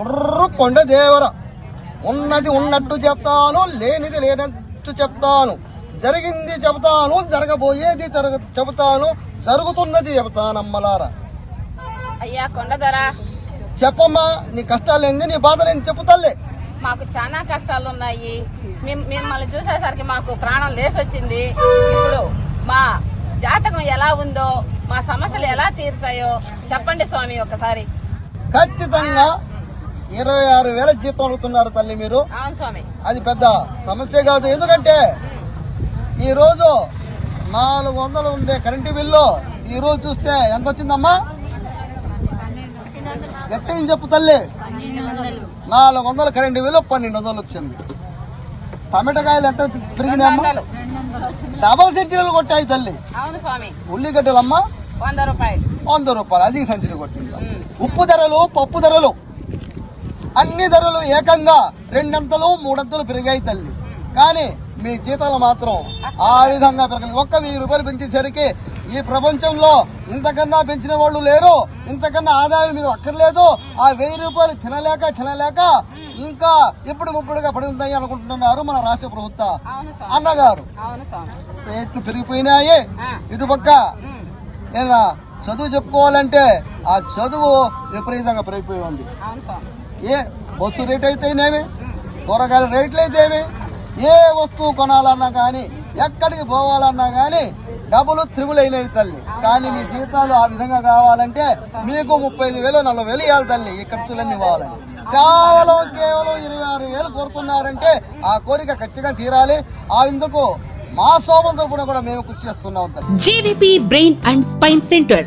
బుర్రు కొండ దేవర. ఉన్నది ఉన్నట్టు చెప్తాను లేనిది లేనట్టు చెప్తాను. జరిగింది చెబుతాను జరగబోయేది జరగ చెబుతాను జరుగుతున్నది చెబుతానమ్మలారా. అయ్యా కొండదొర చెప్పమ్మా నీ కష్టాలు ఏంది నీ బాధలు ఏంది చెప్పు తల్లి. మాకు చాలా కష్టాలు ఉన్నాయి మిమ్- మిమ్మల్ని చూసేసరికి మాకు ప్రాణం లేసొచ్చింది. ఇప్పుడు మా జాతకం ఎలా ఉందో మా సమస్యలు ఎలా తీరుతాయో చెప్పండి స్వామి ఒకసారి. ఖచ్చితంగా ఇరవై ఆరు వేల జీతం అడుగుతున్నారు తల్లి మీరు. అది పెద్ద సమస్య కాదు. ఎందుకంటే ఈ రోజు నాలుగు వందలు ఉండే కరెంటు బిల్లు ఈ రోజు చూస్తే ఎంత వచ్చిందమ్మా గట్టిగా చెప్పు తల్లి. నాలుగు వందల కరెంటు బిల్లు పన్నెండు వందలు వచ్చింది. టమాటకాయలు ఎంత పెరిగినాయమ్మా. డబల్ సెంచరీలు కొట్టాయి తల్లి. ఉల్లిగడ్డలమ్మా? వంద రూపాయలు. వంద రూపాయలు. అది సెంచరీ కొట్టింది. ఉప్పు ధరలు పప్పు ధరలు. అన్ని ధరలు ఏకంగా రెండంతలు మూడంతలు పెరిగాయి తల్లి. కానీ మీ జీతాలు మాత్రం ఆ విధంగా పెరగలేదు. ఒక్క వెయ్యి రూపాయలు పెంచేసరికి ఈ ప్రపంచంలో ఇంతకన్నా పెంచిన వాళ్ళు లేరు ఇంతకన్నా ఆదాయం మీకు అక్కర్లేదు. ఆ వెయ్యి రూపాయలు తినలేక తినలేక ఇంకా ఇప్పుడు ముప్పుడుగా పడి ఉందని అనుకుంటున్నారు మన రాష్ట్ర ప్రభుత్వ అన్నగారు. రేట్లు పెరిగిపోయినాయి. ఇటుపక్క. ఏనా చదువు చెప్పుకోవాలంటే ఆ చదువు విపరీతంగా పెరిగిపోయి ఉంది. ఏ బస్సు రేట్ అయితేనేమి కూరగాయల రేట్లు అయితేమి ఏ వస్తువు కొనాలన్నా కానీ ఎక్కడికి పోవాలన్నా కానీ డబ్బులు త్రిబుల్ అయినాయి తల్లి. కానీ మీ జీతాలు ఆ విధంగా కావాలంటే మీకు ముప్పై ఐదు వేలు నలభై వేలు ఇవ్వాలి తల్లి. ఈ ఖర్చులన్నీ పోవాలని కేవలం కేవలం ఇరవై ఆరు వేలు కోరుతున్నారంటే ఆ కోరిక ఖచ్చితంగా తీరాలి. ఆ ఇందుకు మా సోమం తరపున కూడా మేము కృషి చేస్తున్నాం తల్లి. Brain and spine centre.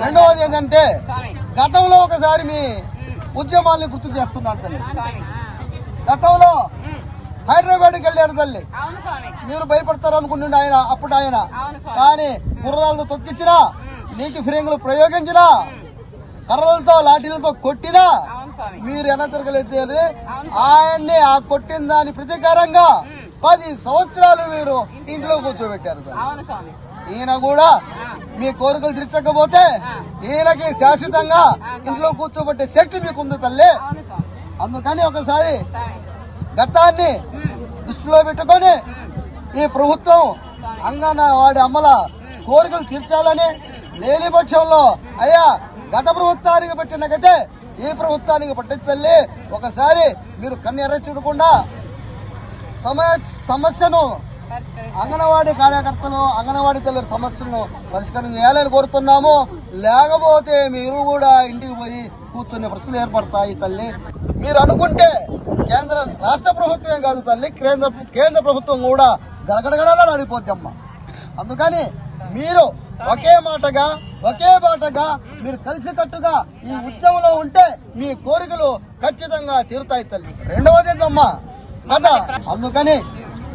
రెండవది ఏంటంటే గతంలో ఒకసారి మీ ఉద్యమాల్ని గుర్తు చేస్తున్నాను తల్లి. గతంలో. హైదరాబాద్కి వెళ్ళారు తల్లి. మీరు భయపడతారు అనుకుంటుండే ఆయన అప్పుడు ఆయన. కానీ గుర్రాలతో తొక్కించినా నీటి ఫిరంగులు ప్రయోగించినా కర్రలతో లాఠీలతో కొట్టినా మీరు ఎలా తిరగలేదు ఆయన్ని ఆ కొట్టిన దాని ప్రతీకారంగా పది సంవత్సరాలు మీరు ఇంట్లో కూర్చోబెట్టారు ఈయన కూడా మీ కోరికలు తీర్చకపోతే ఈయనకి శాశ్వతంగా ఇంట్లో కూర్చోబెట్టే శక్తి మీకు ఉంది తల్లి అందుకని ఒకసారి గతాన్ని దృష్టిలో పెట్టుకొని ఈ ప్రభుత్వం అంగన్వాడి అమ్మల కోరికలు తీర్చాలని లేని పక్షంలో అయ్యా గత ప్రభుత్వానికి పెట్టిన గతే ఈ ప్రభుత్వానికి పట్టించల్లి ఒకసారి మీరు కన్ను ఎర్ర చూడకుండా సమస్యను అంగన్వాడీ కార్యకర్తలు అంగన్వాడీ తల్లి సమస్యలను పరిష్కారం చేయాలని కోరుతున్నాము. లేకపోతే మీరు కూడా ఇంటికి పోయి కూర్చునే ప్రశ్నలు ఏర్పడతాయి తల్లి. మీరు అనుకుంటే కేంద్ర రాష్ట్ర ప్రభుత్వమే కాదు తల్లి కేంద్ర కేంద్ర ప్రభుత్వం కూడా గడగడగడలా నడిపోద్ది అమ్మ. అందుకని మీరు ఒకే మాటగా ఒకే బాటగా మీరు కలిసికట్టుగా ఈ ఉద్యమంలో ఉంటే మీ కోరికలు ఖచ్చితంగా తీరుతాయి తల్లి. రెండవది ఏంటమ్మా కదా అందుకని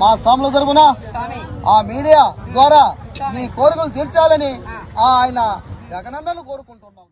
మా స్వాముల తరపున స్వామి. ఆ మీడియా ద్వారా మీ కోరికలు తీర్చాలని ఆ ఆయన జగనన్నను కోరుకుంటున్నాం.